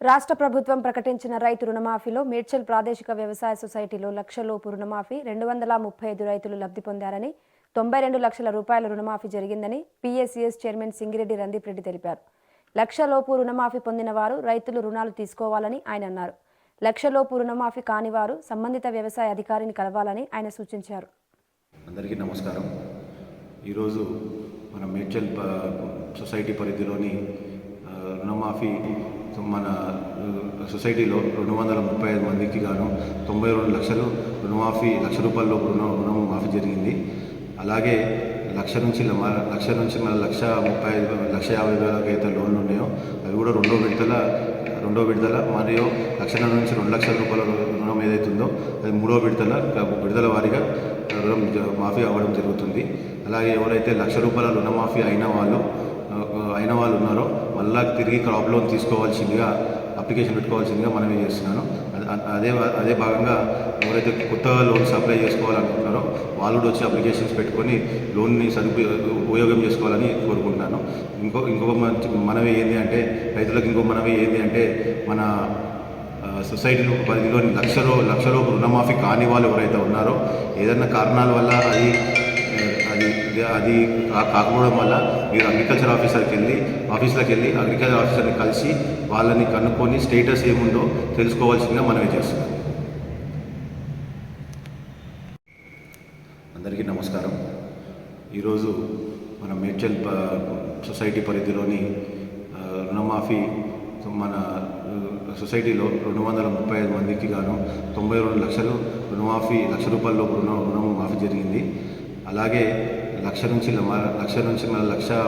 రాష్ట్ర ప్రభుత్వం ప్రకటించిన రైతు రుణమాఫీలో మేడ్చల్ ప్రాదేశిక వ్యవసాయ సొసైటీలో లక్షలోపు రుణమాఫీ రెండు వందల ముప్పై ఐదు రైతులు లబ్ధి పొందారని తొంభై రెండు లక్షల రూపాయల రుణమాఫీ జరిగిందని పీఎస్సీఎస్ చైర్మన్ సింగిరెడ్డి రందీప్ రెడ్డి తెలిపారు. లక్షలోపు రుణమాఫీ పొందిన వారు రైతులు రుణాలు తీసుకోవాలని ఆయన అన్నారు. లక్షలోపు రుణమాఫీ కాని వారు సంబంధిత వ్యవసాయ అధికారిని కలవాలని ఆయన సూచించారు. అందరికీ నమస్కారం. ఈరోజు మన మేడ్చల్ సొసైటీ పరిధిలోని రుణమాఫీ మన సొసైటీలో రెండు వందల ముప్పై ఐదు మందికి గాను తొంభై రెండు లక్షలు రుణమాఫీ లక్ష రూపాయల రుణ రుణం మాఫీ జరిగింది. అలాగే లక్ష నుంచి లక్ష నుంచి మన లక్ష ముప్పై ఐదు లక్ష యాభై వేలకు అయితే లోన్లు ఉన్నాయో అవి కూడా రెండో విడతల రెండో విడతల మరియు లక్షల నుంచి రెండు లక్షల రూపాయల రుణం ఏదైతే ఉందో అది మూడో విడతల విడుదల వారీగా రుణం మాఫీ అవ్వడం జరుగుతుంది. అలాగే ఎవరైతే లక్ష రూపాయల రుణమాఫీ అయిన వాళ్ళు అయిన వాళ్ళు ఉన్నారో మళ్ళా తిరిగి క్రాప్ లోన్ తీసుకోవాల్సిందిగా అప్లికేషన్ పెట్టుకోవాల్సిందిగా మనమే చేస్తున్నాను. అదే అదే భాగంగా ఎవరైతే కొత్తగా లోన్స్ అప్లై చేసుకోవాలనుకుంటున్నారో వాళ్ళు కూడా వచ్చి అప్లికేషన్స్ పెట్టుకొని లోన్ని సదుపయోగ ఉపయోగం చేసుకోవాలని కోరుకుంటున్నాను. ఇంకో ఇంకొక మంచి మనవి ఏంటి అంటే రైతులకు ఇంకో మనవి ఏంటి అంటే మన సొసైటీలో పరిధిలోని లక్ష లక్షలో రుణమాఫీ కాని వాళ్ళు ఎవరైతే ఉన్నారో ఏదైనా కారణాల వల్ల అది అది కాకపోవడం వల్ల మీరు అగ్రికల్చర్ ఆఫీసర్కి వెళ్ళి ఆఫీస్లోకి వెళ్ళి అగ్రికల్చర్ ఆఫీసర్ని కలిసి వాళ్ళని కనుక్కొని స్టేటస్ ఏముందో తెలుసుకోవాల్సిందిగా మనమే చేస్తున్నాం. అందరికీ నమస్కారం. ఈరోజు మన మేడ్చల్ సొసైటీ పరిధిలోని రుణమాఫీ మన సొసైటీలో రెండు వందల ముప్పై ఐదు మందికి గాను తొంభై రెండు లక్షలు రుణమాఫీ లక్ష రూపాయల లోపు రుణ రుణం మాఫీ జరిగింది. అలాగే లక్ష నుంచి లక్ష నుంచి మన లక్ష